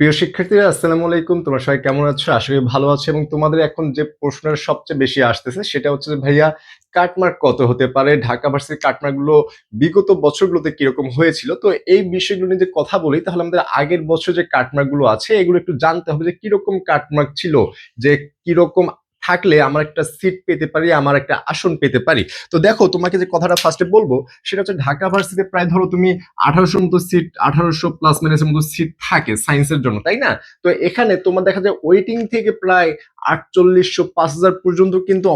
প্রিয় শিক্ষার্থীরা, আসসালামু আলাইকুম। তোমরা সবাই কেমন আছো? আশা করি ভালো আছো। এবং তোমাদের এখন যে প্রশ্নের সবচেয়ে বেশি আসতেছে, সেটা হচ্ছে ভাইয়া, কাটমার্ক কত হতে পারে? ঢাকা ভার্সিটির কাটমার্কগুলো বিগত বছরগুলোতে কীরকম হয়েছিল? তো এই বিষয়গুলো নিয়ে যে কথা বলি, তাহলে আমাদের আগের বছর যে কাটমার্কগুলো আছে, এগুলো একটু জানতে হবে যে, কীরকম কাটমার্ক ছিল? যে কীরকম থাকলে আমার একটা সিট পেতে পারি, আমার একটা আসন পেতে পারি। তো দেখো, তোমাকে যে কথাটা ফার্স্টে বলব, সেটা হচ্ছে ঢাকা ভার্সিটিতে প্রায় ধরো তুমি আঠারোশো মতো সিট আঠারোশো প্লাস মাইনাসের মতো সিট থাকে সায়েন্সের জন্য, তাই না? তো এখানে তোমার দেখা যায় ওয়েটিং থেকে প্রায় আটচল্লিশশো, পাঁচ হাজার পর্যন্ত কিন্তু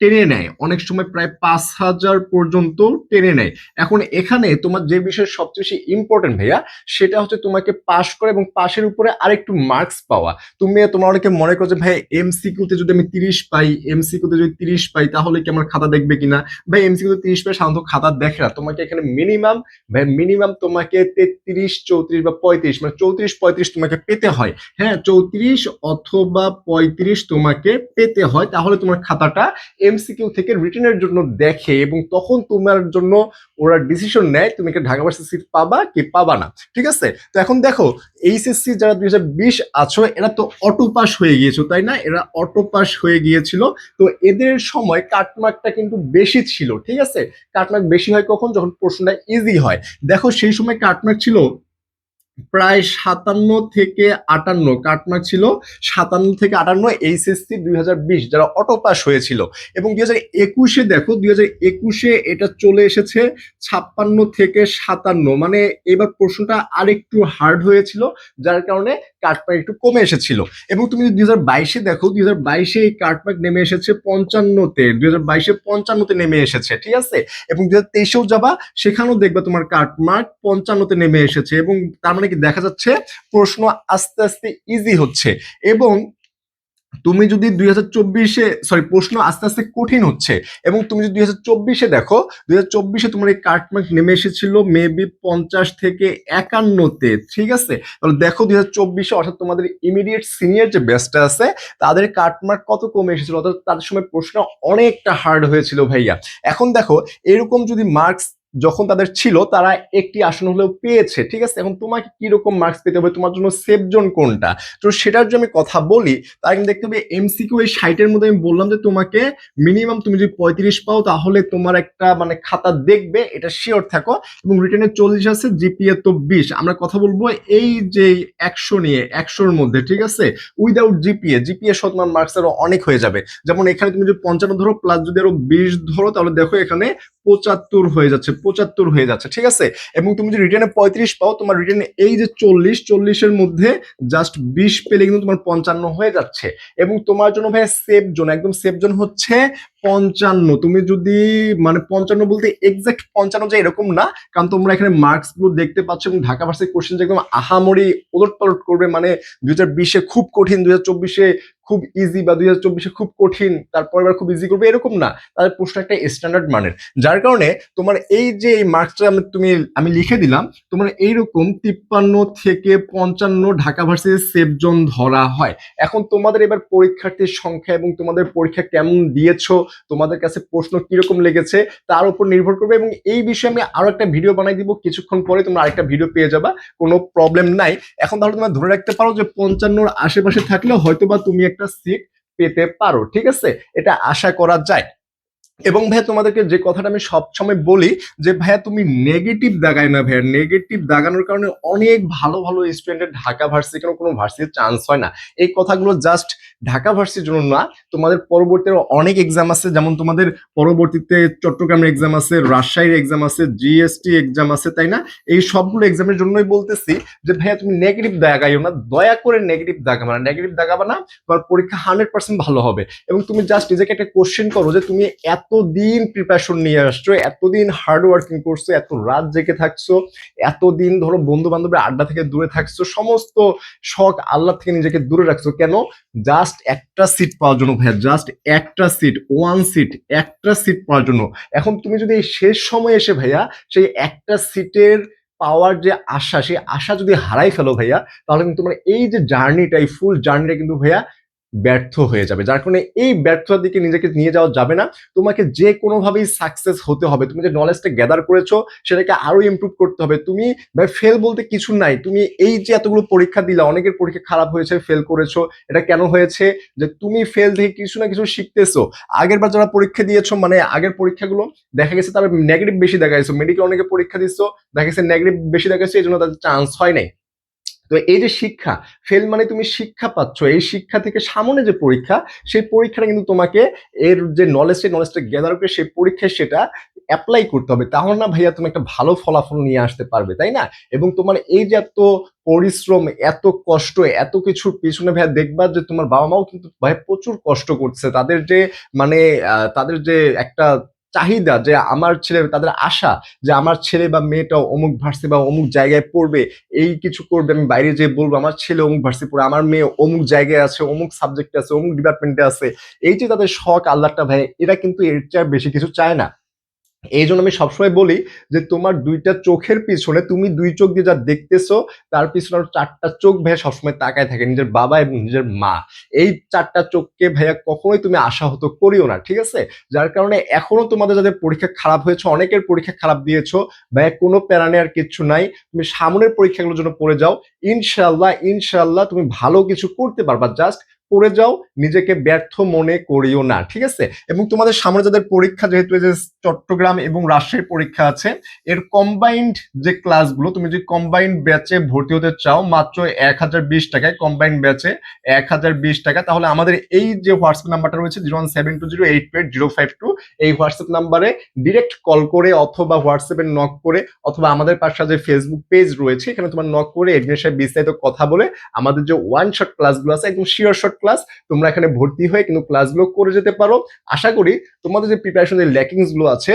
টেনে নেয়। অনেক সময় প্রায় পাঁচ হাজার পর্যন্ত টেনে নেয়। এখন এখানে তোমার যে বিষয় সবচেয়ে বেশি ইম্পর্টেন্ট ভাইয়া, সেটা হচ্ছে তোমাকে পাশ করা এবং পাশের উপরে আরেকটু মার্কস পাওয়া। তুমি তোমার অনেকে মনে করো যে, ভাই এমসিকিউতে যদি আমি তিরিশ পাই এমসিকিউতে যদি তিরিশ পাই, তাহলে কি আমার খাতা দেখবে কিনা? ভাই এমসিকিউতে তিরিশ পাই সাধারণত খাতা দেখে না। তোমাকে এখানে মিনিমাম ভাই মিনিমাম তোমাকে তেত্রিশ, চৌত্রিশ বা পঁয়ত্রিশ মানে চৌত্রিশ, পঁয়ত্রিশ তোমাকে পেতে হয়। হ্যাঁ চৌত্রিশ অথবা পঁয়ত্রিশ তোমাকে পেতে হয়। তাহলে তোমার খাতাটা এমসিকিউ থেকে রিটেনের জন্য দেখে এবং তখন তোমার জন্য ওরা ডিসিশন নেয় তুমি কি ঢাকা ভার্সিটি সিট পাবা কি পাবা না, ঠিক আছে? তো এখন দেখো এইচএসসি যারা দুই হাজার বিশ আছো, এরা তো অটো পাস হয়ে গিয়েছো, তাই না? এরা অটো পাস হয়ে গিয়েছিল, তো এদের সময় কাটমার্কটা কিন্তু বেশি ছিল, ঠিক আছে? কাটমার্ক বেশি হয় কখন? যখন প্রশ্নটা ইজি হয়। দেখো সেই সময় কাটমার্ক ছিল প্রায় সাতান্ন থেকে আটান্ন, কাটমার্ক ছিল সাতান্ন থেকে আটান্ন এইচএসসি দুই হাজার বিশ, যারা অটো পাস হয়েছিল। এবং দুই হাজার একুশে দেখো, দুই হাজার একুশে এটা চলে এসেছে ছাপ্পান্ন থেকে সাতান্ন। মানে এবার প্রশ্নটা আরেকটু হার্ড হয়েছিল, যার কারণে কাটমার্ক একটু কমে এসেছিল। এবং তুমি দুই হাজার বাইশে দেখো, দুই হাজার বাইশে এই কাটমার্ক নেমে এসেছে পঞ্চান্নতে, দুই হাজার বাইশে পঞ্চান্নতে নেমে এসেছে, ঠিক আছে? এবং দুই হাজার তেইশেও যাবা, সেখানেও দেখবা তোমার কাটমার্ক পঞ্চান্নতে নেমে এসেছে। এবং তার মানে কি দেখা যাচ্ছে? প্রশ্ন আস্তে আস্তে ইজি হচ্ছে এবং তুমি যদি দুই হাজার চব্বিশে সরি প্রশ্ন আস্তে আস্তে কঠিন হচ্ছে এবং তুমি যদি দুই হাজার চব্বিশে দেখো, দুই হাজার চব্বিশে তোমার এই কাটমার্ক নেমে এসেছিল মেবি পঞ্চাশ থেকে একান্নতে, ঠিক আছে? তাহলে দেখো দুই হাজার চব্বিশে অর্থাৎ তোমাদের ইমিডিয়েট সিনিয়র যে বেস্টটা আছে, তাদের কাটমার্ক কত কমে এসেছিল? অর্থাৎ তাদের সময় প্রশ্ন অনেকটা হার্ড হয়েছিল ভাইয়া। এখন দেখো, এরকম যদি মার্কস যখন তাদের ছিল, তারা একটি আসন হলেও পেয়েছে, ঠিক আছে? এখন তোমাকে কীরকম মার্কস পেতে হবে? তোমার জন্য সেফ জোন কোনটা? তো সেটার জন্য আমি কথা বলি তার কিন্তু দেখতে হবে এমসিকিউ এই সাইটের মধ্যে আমি বললাম যে তোমাকে মিনিমাম তুমি যদি পঁয়ত্রিশ পাও, তাহলে তোমার একটা মানে খাতা দেখবে, এটা শিওর থাকো। এবং রিটার্নে চল্লিশ আছে জিপিএ তো বিশ। আমরা কথা বলব এই যে একশো নিয়ে, একশোর মধ্যে, ঠিক আছে? উইদাউট জিপিএ জিপিএ সহ তোমার মার্কস আরও অনেক হয়ে যাবে। যেমন এখানে তুমি যদি পঞ্চান্ন ধরো প্লাস যদি আরও বিশ ধরো, তাহলে দেখো এখানে পঁচাত্তর হয়ে যাচ্ছে, পঁচাত্তর হয়ে যাচ্ছে, ঠিক আছে? এবং তুমি যদি রিটার্নে পঁয়ত্রিশ পাও, তোমার রিটার্নে এই যে চল্লিশ, চল্লিশের মধ্যে জাস্ট বিশ পেলে কিন্তু তোমার পঞ্চান্ন হয়ে যাচ্ছে। এবং তোমার জন্য ভাই সেফ জোন একদম সেফ জোন হচ্ছে পঞ্চান্ন, তুমি যদি মানে পঞ্চান্ন বলতে এক্সাক্ট পঞ্চান্ন যে এরকম না, কারণ তোমরা এখানে মার্কসগুলো দেখতে পাচ্ছ এবং ঢাকা ভার্সিটি কোশ্চেন একদম আহামরি ওলট পালট করবে মানে দুই হাজার বিশে খুব কঠিন, দুই হাজার চব্বিশে খুব ইজি বা দুই হাজার চব্বিশে খুব কঠিন, তারপর এবার খুব ইজি করবে, এরকম না। তাদের প্রশ্ন একটা স্ট্যান্ডার্ড মানের। যার কারণে তোমার এই যে এই মার্কসটা আমি তুমি আমি লিখে দিলাম, তোমার এইরকম তিপ্পান্ন থেকে পঞ্চান্ন ঢাকা ভার্সিটির সেফ জোন ধরা হয়। এখন তোমাদের এবার পরীক্ষার্থীর সংখ্যা এবং তোমাদের পরীক্ষা কেমন দিয়েছ তোমাদের কাছে প্রশ্ন কীরকম লেগেছে তার উপর নির্ভর করবে এবং এই বিষয়ে আমি আরও একটা ভিডিও বানাই দিব। কিছুক্ষণ পরে তোমরা আরেকটা ভিডিও পেয়ে যাবা, কোনো প্রবলেম নাই। এখন তাহলে তোমরা ধরে রাখতে পারো যে পঞ্চান্নর আশেপাশে থাকলে হয়তোবা তুমি একটা সিট পেতে পারো, ঠিক আছে? এটা আশা করা যায়। এবং ভাইয়া, তোমাদেরকে যে কথাটা আমি সবসময় বলি যে, ভাইয়া, তুমি নেগেটিভ দাগাই না ভাইয়া। নেগেটিভ দাগানোর কারণে অনেক ভালো ভালো স্টুডেন্টের ঢাকা ভার্সিটি কোনো কোনো ভার্সিটির চান্স হয় না। এই কথাগুলো জাস্ট ঢাকা ভার্সিটির জন্য না, তোমাদের পরবর্তীতে অনেক এক্সাম আছে। যেমন তোমাদের পরবর্তীতে চট্টগ্রামের এক্সাম আছে, রাজশাহীর এক্সাম আছে জিএসটি এক্সাম আছে, তাই না? এই সবগুলো এক্সামের জন্যই বলতেছি যে, ভাইয়া, তুমি নেগেটিভ দাগাইও না। দয়া করে নেগেটিভ দাগাবা না। নেগেটিভ দাগাবা না, তোমার পরীক্ষা হান্ড্রেড পার্সেন্ট ভালো হবে। এবং তুমি জাস্ট নিজেকে একটা কোশ্চেন করো যে, তুমি এতদিন প্রিপারেশন নিয়ে আসছো, এতদিন হার্ড ওয়ার্কিং করছ, এত রাত জেগে থাকছো, এতদিন ধরো বন্ধু বান্ধবের আড্ডা থেকে দূরে থাকছো, সমস্ত শখ আল্লাহ থেকে নিজেকে দূরে রাখছো, কেন? জাস্ট একটা সিট পাওয়ার জন্য ভাইয়া জাস্ট একটা সিট ওয়ান সিট একটা সিট পাওয়ার জন্য। এখন তুমি যদি এই শেষ সময় এসে ভাইয়া, সেই একটা সিটের পাওয়ার যে আশা, সেই আশা যদি হারাই ফেলো ভাইয়া, তাহলে কিন্তু তোমার এই যে জার্নিটা এই ফুল জার্নিটা কিন্তু ভাইয়া ব্যর্থ হয়ে যাবে। যার কারণে এই ব্যর্থতার দিকে নিজেকে নিয়ে যাওয়া যাবে না। তোমাকে যে কোনোভাবেই সাকসেস হতে হবে, তুমি যে নলেজটা গ্যাদার করেছ, সেটাকে আরও ইমপ্রুভ করতে হবে। তুমি ভাই ফেল বলতে কিছু নাই। তুমি এই যে এতগুলো পরীক্ষা দিলা, অনেকের পরীক্ষা খারাপ হয়েছে ফেল করেছ, এটা কেন হয়েছে? যে তুমি ফেল থেকে কিছু না কিছু শিখতেছো। আগের বার যারা পরীক্ষা দিয়েছ মানে আগের পরীক্ষাগুলো দেখা গেছে তারা নেগেটিভ বেশি দেখা গেছে মেডিকেল অনেকে পরীক্ষা দিচ্ছ দেখা গেছে নেগেটিভ বেশি দেখা গেছে এই জন্য তাদের চান্স হয় নাই। তো এই যে শিক্ষা ফেল মানে তুমি শিক্ষা পাচ্ছ, এই শিক্ষা থেকে সামনে যে পরীক্ষা, সেই পরীক্ষাটা কিন্তু তোমাকে এর যে নলেজ সেই নলেজটা গ্যাদার করে সেই পরীক্ষায় সেটা অ্যাপ্লাই করতে হবে। তাহলে না ভাইয়া তুমি একটা ভালো ফলাফল নিয়ে আসতে পারবে, তাই না? এবং তোমার এই যে এত পরিশ্রম, এত কষ্ট, এত কিছুর পিছনে ভাইয়া দেখবা যে তোমার বাবা মাও কিন্তু ভাই প্রচুর কষ্ট করছে। তাদের যে মানে তাদের যে একটা চাহিদা যে আমার ছেলে, তাদের আশা যে আমার ছেলে বা মেয়েটা অমুক ভার্সি বা অমুক জায়গায় পড়বে, এই কিছু করবে, আমি বাইরে যেয়ে বলব, আমার ছেলে অমুক ভার্সি পড়ে, আমার মেয়ে অমুক জায়গায় আছে, অমুক সাবজেক্টে আছে, অমুক ডিপার্টমেন্টে আছে, এই যে তাদের শখ, আল্লাহটা ভাই, এরা কিন্তু এর চেয়ে বেশি কিছু চায় না। এই জন্য আমি সবসময় বলি যে তোমার দুইটা চোখের পিছনে তুমি দুই চোখ দিয়ে যা দেখতেছো, তার পিছনে চারটা চোখ ভাইয়া সবসময় তাকায় থাকে, নিজের বাবা এবং নিজের মা। এই চারটা চোখকে ভাইয়া কখনোই তুমি আশাহত করিও না, ঠিক আছে? যার কারণে এখনও তোমাদের যাদের পরীক্ষা খারাপ হয়েছে, অনেকের পরীক্ষা খারাপ দিয়েছ, ভাইয়া কোনো প্যারা নেওয়ার কিচ্ছু নাই, তুমি সামনের পরীক্ষাগুলোর জন্য পড়ে যাও। ইনশাল্লাহ ইনশাল্লাহ তুমি ভালো কিছু করতে পারবা, জাস্ট পড়ে যাও, নিজেকে ব্যর্থ মনে করিও না, ঠিক আছে? এবং তোমাদের সামনে যাদের পরীক্ষা, যেহেতু যে চট্টগ্রাম এবং রাজশাহীর পরীক্ষা আছে, এর কম্বাইন্ড যে ক্লাসগুলো তুমি যদি কম্বাইন্ড ব্যাচে ভর্তি হতে চাও, মাত্র এক হাজার বিশ টাকায় কম্বাইন্ড ব্যাচে এক হাজার বিশ টাকা, তাহলে আমাদের এই যে হোয়াটসঅ্যাপ নাম্বারটা রয়েছে zero one seven two zero eight eight zero five two এই হোয়াটসঅ্যাপ নাম্বারে ডিরেক্ট কল করে অথবা হোয়াটসঅ্যাপে নক করে, অথবা আমাদের পাশে যে ফেসবুক পেজ রয়েছে, এখানে তোমার নক করে এডমিনের সাথে বিস্তারিত কথা বলে, আমাদের যে ওয়ান শট ক্লাসগুলো আছে, একদম শিওর শট ক্লাস তোমরা এখানে ভর্তি হয়ে কিন্তু ক্লাসগুলো করে যেতে পারো। আশা করি তোমাদের যে প্রিপারেশনের যে ল্যাকিংসগুলো আছে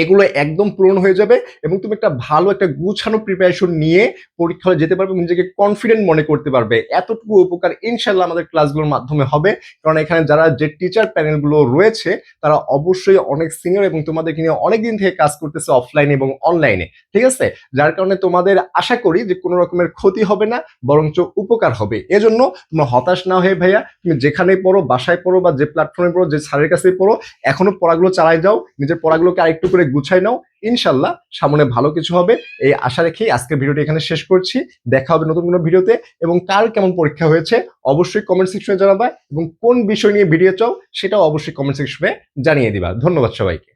এগুলো একদম পূরণ হয়ে যাবে এবং তুমি একটা ভালো একটা গুছানো প্রিপারেশন নিয়ে পরীক্ষা যেতে পারবে নিজেকে কনফিডেন্ট মনে করতে পারবে। এতটুকু উপকার ইনশাল্লাহ আমাদের ক্লাসগুলোর মাধ্যমে হবে। কারণ এখানে যারা যে টিচার প্যানেলগুলো রয়েছে, তারা অবশ্যই অনেক সিনিয়র এবং তোমাদেরকে নিয়ে অনেক দিন থেকে কাজ করতেছে অফলাইনে এবং অনলাইনে ঠিক আছে? যার কারণে তোমাদের আশা করি যে কোনো রকমের ক্ষতি হবে না, বরঞ্চ উপকার হবে। এজন্য তোমরা হতাশ না হয়ে ভাইয়া, তুমি যেখানেই পড়ো, বাসায় পড়ো বা যে প্ল্যাটফর্মে পড়ো, যে স্যারের কাছে পড়ো, এখনও পড়াগুলো চালাই যাও। নিজের পড়াগুলোকে আরেকটু করে গুছাই নাও। ইনশাল্লাহ সামনে ভালো কিছু হবে। এই আশা রেখেই আজকের ভিডিওটি এখানে শেষ করছি। দেখা হবে নতুন কোনো ভিডিওতে। এবং কার কেমন পরীক্ষা হয়েছে অবশ্যই কমেন্ট সেকশনে জানাবা। এবং কোন বিষয় নিয়ে ভিডিও চাও সেটাও অবশ্যই কমেন্ট সেকশনে জানিয়ে দিবা। ধন্যবাদ সবাইকে।